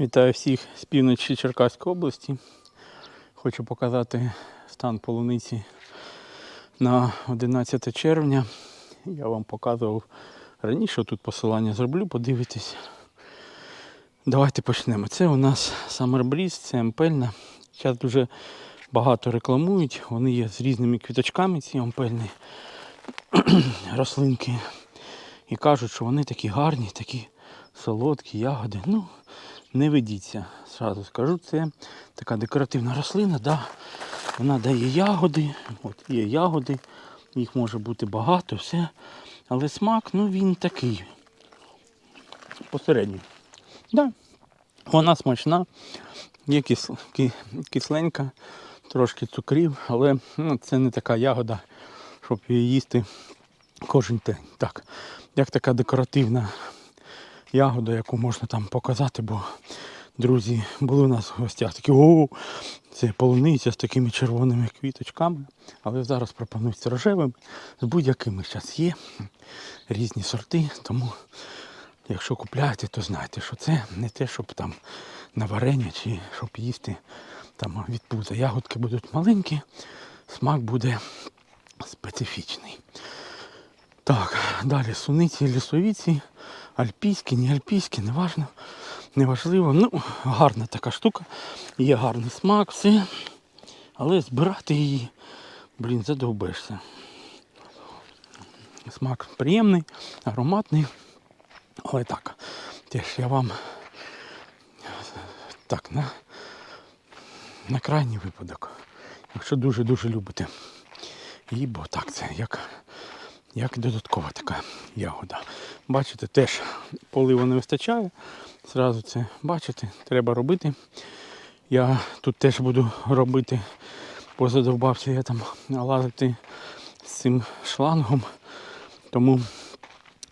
Вітаю всіх з півночі Черкаської області. Хочу показати стан полуниці на 11 червня. Я вам показував раніше, тут посилання зроблю, подивитесь. Давайте почнемо. Це у нас Summer це ампельна. Зараз дуже багато рекламують. Вони є з різними квіточками, ці ампельні рослинки. І кажуть, що вони такі гарні, такі солодкі, ягоди. Ну, не ведіться, зразу скажу, це така декоративна рослина, да, вона дає ягоди, от є ягоди, їх може бути багато, все. Але смак, ну він такий. Посередній. Да. Вона смачна, є кис, кисленька, трошки цукрів, але ну, це не така ягода, щоб її їсти кожен день. Так, як така декоративна ягоду, яку можна там показати, бо друзі були у нас в гостях такі, о, це полуниця з такими червоними квіточками. Але зараз пропонують рожевим з будь-якими зараз є різні сорти. Тому якщо купляєте, то знайте, що це не те, щоб там на варення чи щоб їсти там від пуза. Ягодки будуть маленькі, смак буде специфічний. Так, далі суниці, лісовіці, альпійські, не альпійські, неважно, неважливо. Ну, гарна така штука, є гарний смак, все. Але збирати її, блін, задовбешся. Смак приємний, ароматний. Але так, теж я вам так, на, на крайній випадок. Якщо дуже-дуже любите її, бо так це як як додаткова така ягода. Бачите, теж поливу не вистачає. Зразу це бачите, треба робити. Я тут теж буду робити, бо задовбався я там лазити з цим шлангом. Тому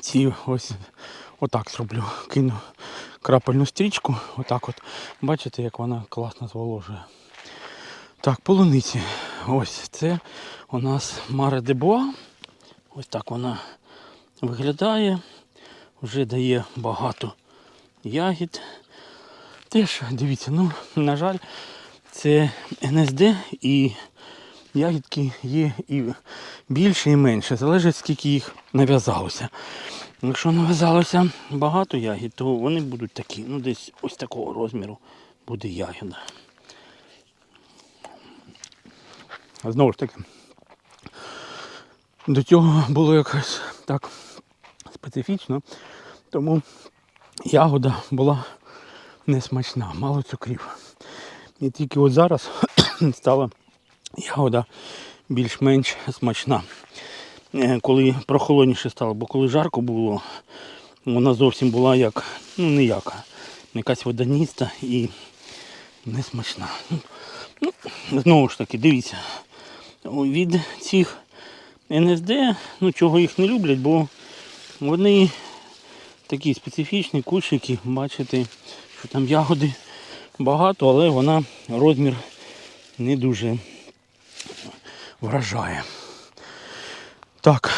ці ось отак зроблю. Кину крапельну стрічку. Отак от. Бачите, як вона класно зволожує. Так, полуниці. Ось це у нас Маре де Боа. Ось так вона виглядає. Вже дає багато ягід. Теж дивіться, ну, на жаль, це НСД і ягідки є і більше, і менше. Залежить, скільки їх нав'язалося. Якщо нав'язалося багато ягід, то вони будуть такі, ну десь ось такого розміру буде ягода. Знову ж таки, до цього було якось так специфічно, тому ягода була несмачна, мало цукрів. І тільки от зараз стала ягода більш-менш смачна. Е, Коли прохолодніше стало, бо коли жарко було, вона зовсім була як, ну ніяка, якась водяніста і несмачна. Ну, знову ж таки, дивіться, від цих НСД, ну чого їх не люблять, бо вони такі специфічні кущики, бачите, що там ягоди багато, але вона розмір не дуже вражає. Так,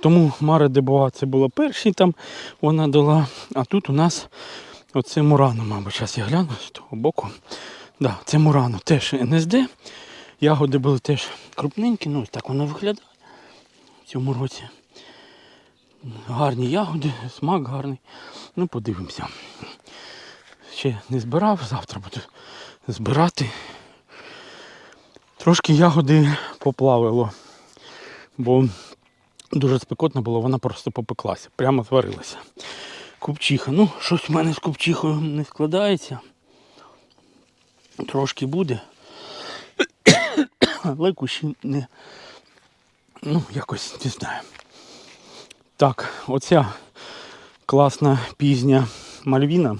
тому Маре Дебоа це було перший там, вона дала, а тут у нас оце Мурано, мабуть, зараз я гляну з того боку. Да, це Мурано, теж НСД. Ягоди були теж крупненькі, ну ось так воно виглядає в цьому році. Гарні ягоди, смак гарний. Ну, подивимося. Ще не збирав, завтра буду збирати. Трошки ягоди поплавило, бо дуже спекотно було, вона просто попеклася, прямо зварилася. Купчиха. Ну, щось в мене з купчихою не складається. Трошки буде. Але кущі не. Ну, якось не знаю. Так, оця класна пізня Мальвіна,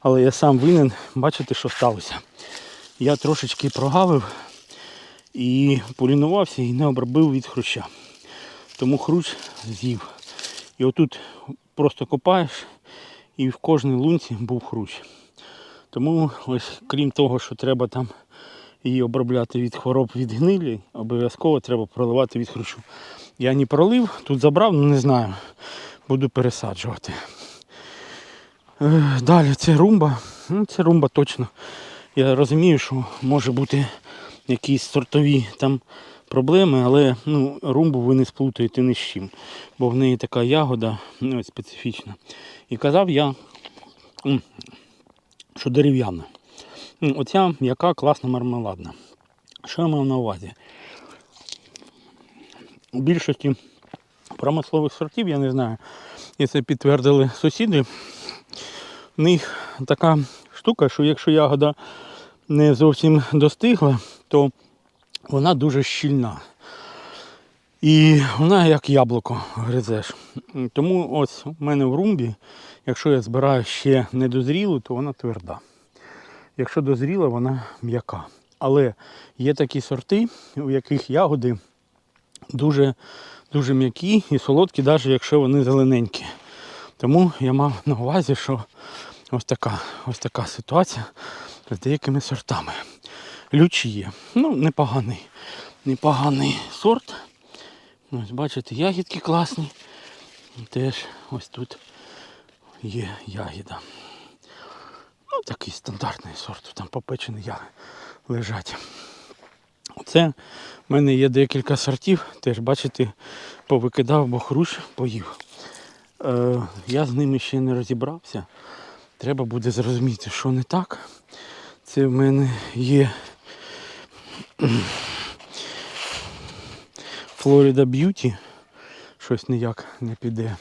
але я сам винен, бачите, що сталося. Я трошечки прогавив і полінувався і не обробив від хруща. Тому хрущ з'їв. І отут просто копаєш і в кожній лунці був хрущ. Тому ось крім того, що треба там її обробляти від хвороб від гнилі, обов'язково треба проливати від хрущу. Я не пролив, тут забрав, ну не знаю. Буду пересаджувати. Е, Далі це румба. Ну, це румба точно. Я розумію, що може бути якісь сортові там проблеми, але ну, румбу ви не сплутаєте ні з чим. Бо в неї така ягода ну, специфічна. І казав я, що дерев'яна. Оця м'яка класна мармеладна. Що я мав на увазі? Більшості промислових сортів, я не знаю, і це підтвердили сусіди. В них така штука, що якщо ягода не зовсім достигла, то вона дуже щільна. І вона як яблуко гризеш. Тому ось у мене в румбі, якщо я збираю ще недозрілу, то вона тверда. Якщо дозріла, вона м'яка. Але є такі сорти, у яких ягоди дуже, дуже м'які і солодкі, навіть якщо вони зелененькі. Тому я мав на увазі, що ось така, ось така ситуація з деякими сортами. Лючі є. Ну, непоганий, непоганий сорт. Ось бачите, ягідки класні. Теж ось тут є ягіда. Ну, такий стандартний сорт, там попечені яги лежать. Це в мене є декілька сортів, теж бачите, повикидав, бо хрущ поїв. Е, я з ними ще не розібрався. Треба буде зрозуміти, що не так. Це в мене є Florida Beauty. Щось ніяк не піде.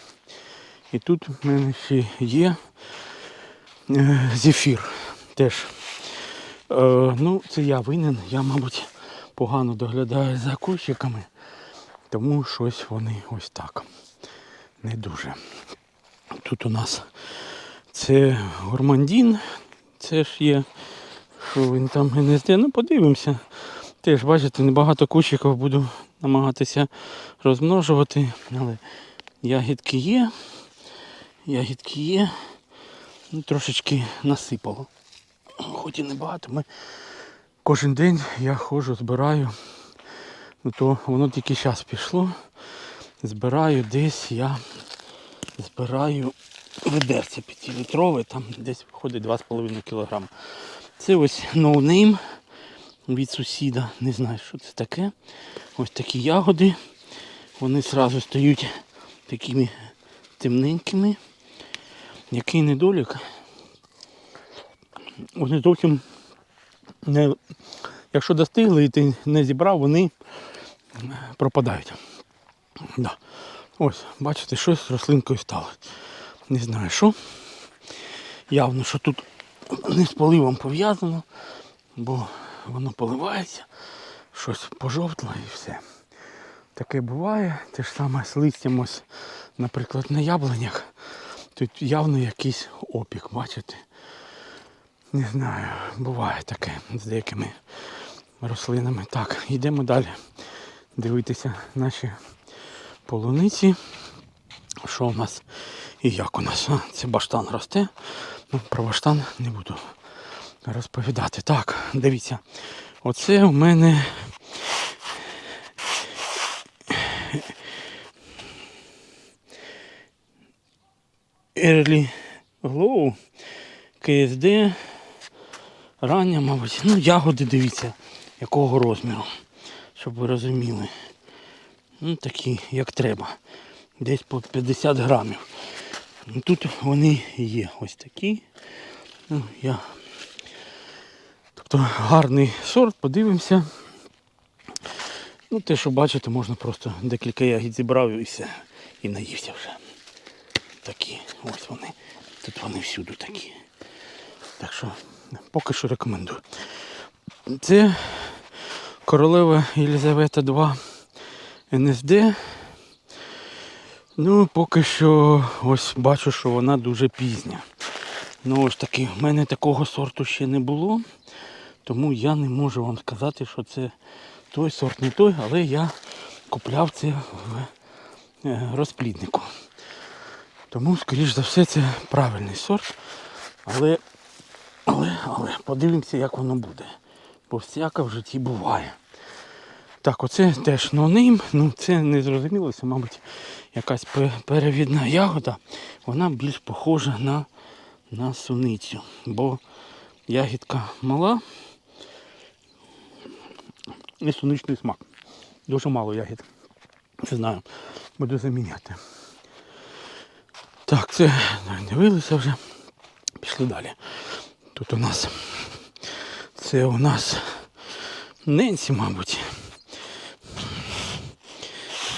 І тут в мене ще є е, зефір. Теж. Е, ну, це я винен. Я, мабуть, погано доглядаю за кущиками. Тому щось вони ось так. Не дуже. Тут у нас це гурмандін. Це ж є. Що він там НСД? Ну подивимося. Теж, бачите, небагато кущиків буду намагатися розмножувати, але ягідки є. Ягідки є. Ну, трошечки насипало. Хоч і небагато. Ми кожен день я ходжу, збираю. Ну то воно тільки зараз пішло. Збираю десь я збираю ведерце 5-літрове, там десь виходить 2,5 кг. Це ось ноунейм від сусіда. Не знаю, що це таке. Ось такі ягоди. Вони одразу стають такими темненькими. Який недолік. Вони зовсім не. Якщо достигли і ти не зібрав, вони пропадають. Да. Ось, бачите, щось з рослинкою стало. Не знаю що. Явно, що тут не з поливом пов'язано, бо воно поливається, щось пожовтло і все. Таке буває. Те ж саме з листям ось, наприклад, на яблунях. Тут явно якийсь опік, бачите? Не знаю, буває таке з деякими рослинами. Так, йдемо далі дивитися наші полуниці. Що у нас і як у нас? Це баштан росте. Ну, про баштан не буду розповідати. Так, дивіться. Оце у мене Early Glow КСД. Рання, мабуть. Ну, ягоди дивіться, якого розміру. Щоб ви розуміли. Ну, такі, як треба. Десь по 50 грамів. Ну, Тут вони є ось такі. Ну, я... Тобто гарний сорт, подивимося. Ну, те, що бачите, можна просто декілька ягід зібрав і все. І наївся вже. Такі. Ось вони. Тут вони всюди такі. Так що поки що рекомендую. Це королева Єлизавета 2 НСД. Ну, поки що ось бачу, що вона дуже пізня. Ну ось таки, в мене такого сорту ще не було, тому я не можу вам сказати, що це той сорт, не той, але я купляв це в е, розпліднику. Тому, скоріш за все, це правильний сорт. Але, але, але подивимося, як воно буде. Бо всяке в житті буває. Так, оце теж нонейм, ну це не зрозуміло, це, мабуть, якась перевідна ягода. Вона більш похожа на, на суницю. Бо ягідка мала і суничний смак. Дуже мало ягід. Не знаю, буду заміняти. Так, це дивилися вже. Пішли далі. Тут у нас це у нас Ненсі, мабуть.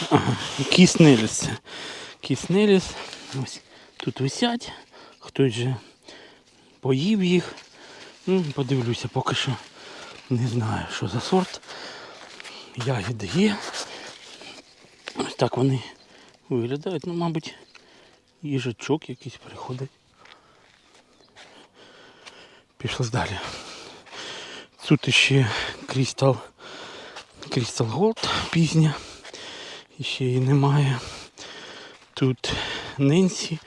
Ага, кіснеліс. Кіснеліс. Ось тут висять. Хтось же поїв їх. Ну, подивлюся, поки що не знаю, що за сорт. Ягіди є. Ось так вони виглядають. Ну, мабуть, їжачок якийсь приходить. Пішли далі. Тут ще Crystal, Crystal Gold пізня. Ще її немає. Тут Ненсі.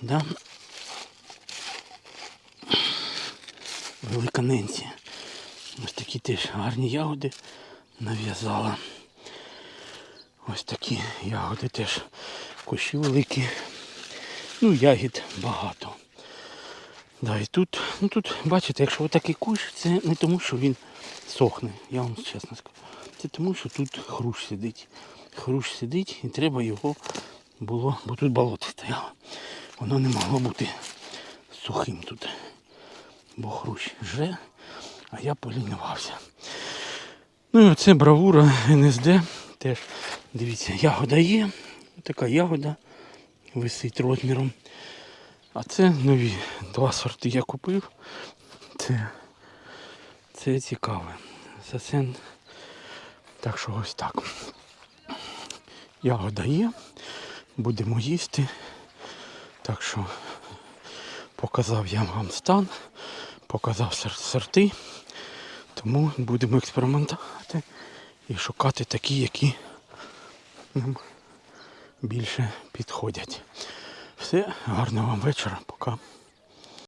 Да? Велика Ненсі. Ось такі теж гарні ягоди нав'язала. Ось такі ягоди теж кущі великі. Ну, ягід багато. Да, і тут, ну тут, бачите, якщо отакий кущ, це не тому, що він сохне, я вам чесно скажу. Це тому, що тут хрущ сидить. Хрущ сидить і треба його було, бо тут болото стояло. Воно не могло бути сухим тут. Бо хрущ же, а я полінувався. Ну і оце бравура НСД. Теж, дивіться, ягода є. Така ягода висить розміром. А це нові два сорти я купив. Це, це цікаве. Сасен. Так що ось так. Ягода є. Будемо їсти. Так що показав я вам стан, показав сорти. Тому будемо експериментувати і шукати такі, які нам більше підходять. Все, гарного вам вечора, пока.